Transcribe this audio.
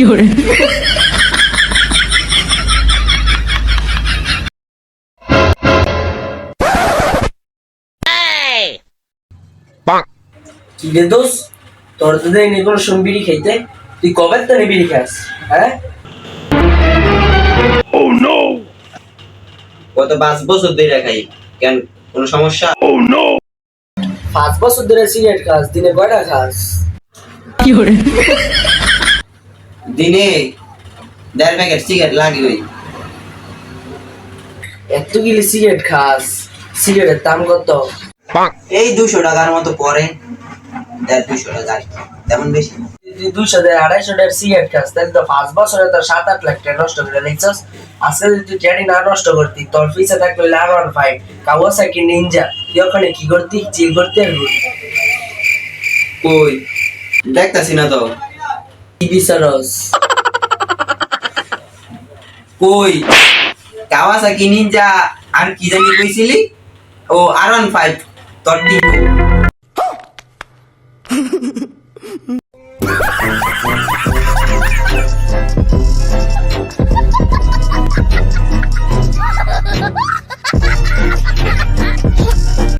কি খাস হ্যাঁ? Oh গত পাঁচ বছর ধরে খাই কেন কোন সমস্যা? Oh ও নো পাঁচ বছর ধরে সিগারেট খাস দিনে কয়টা খাস? কি দিনে দেড় প্যাকেট সিগারেট লাগে ওই এত গিলি সিগারেট খাস? সিগারেটের দাম কত? এই দুশো টাকার মতো পরে দেড় দুশো টাকা তেমন বেশি না। দুশো দেড় আড়াইশো টাকার সিগারেট খাস তাহলে তো পাঁচ বছরে তোর সাত আট লাখ টাকা নষ্ট করে দেখছস আজকে যদি তুই ক্যারি না নষ্ট করতি তোর পিছে থাকল ফাইভ কাওয়াসাকি নিনজা তুই ওখানে কি করতি? চিল করতে আসবি কই? দেখতাছি না তো। কি বিচারস কই? কাওয়াসাকি নিনজা আর কি জানি কইছিলি? ও আর ওয়ান ফাইভ তোর